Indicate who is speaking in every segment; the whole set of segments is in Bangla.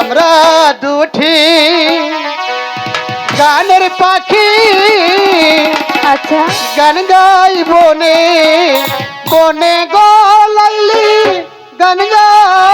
Speaker 1: আমরা দুঠি গানের পাখি।
Speaker 2: আচ্ছা।
Speaker 1: গান গাই বনে বনে গলাইলি গান গাই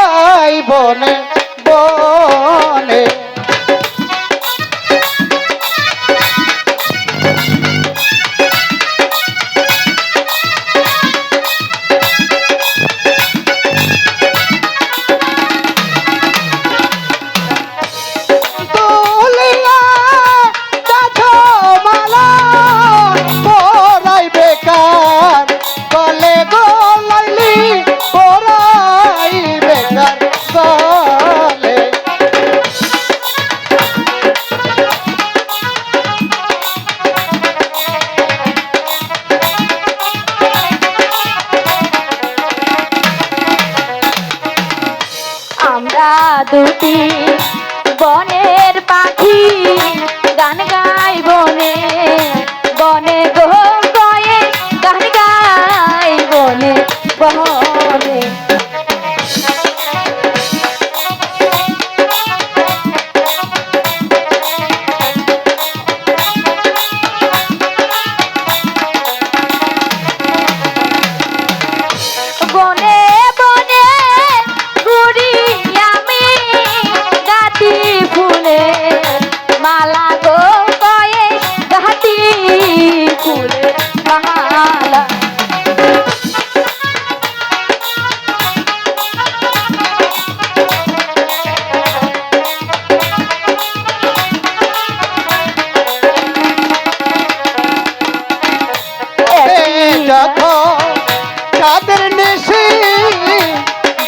Speaker 2: আমরা দুটি বনের পাখি।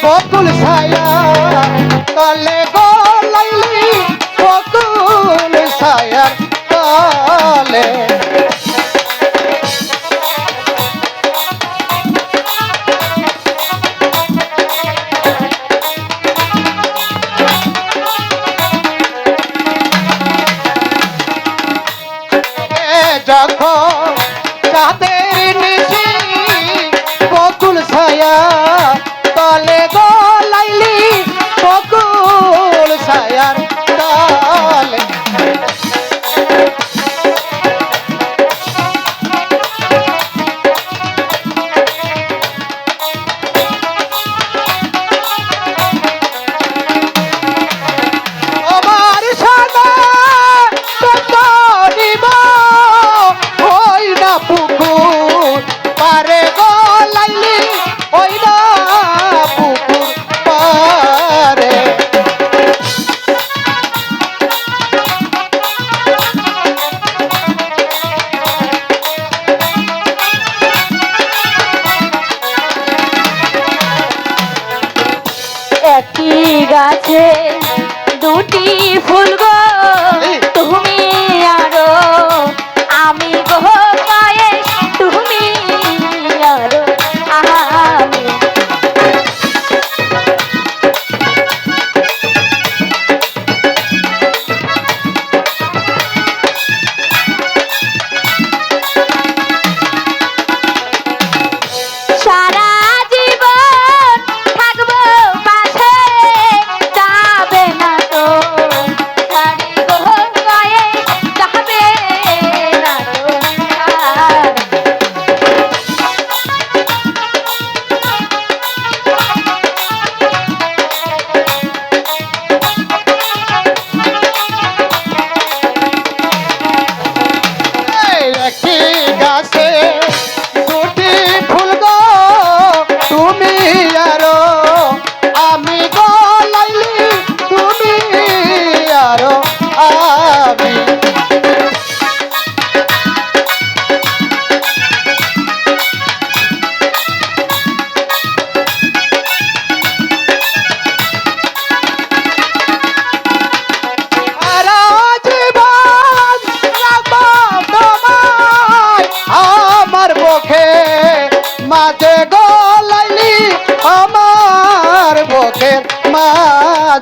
Speaker 1: বকুল ছায়া তলে গলাইলি বকুল ছায়া তলে। যখন তাদের নিশি বকুল ছায়া
Speaker 2: ফুলগো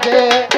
Speaker 2: fazer.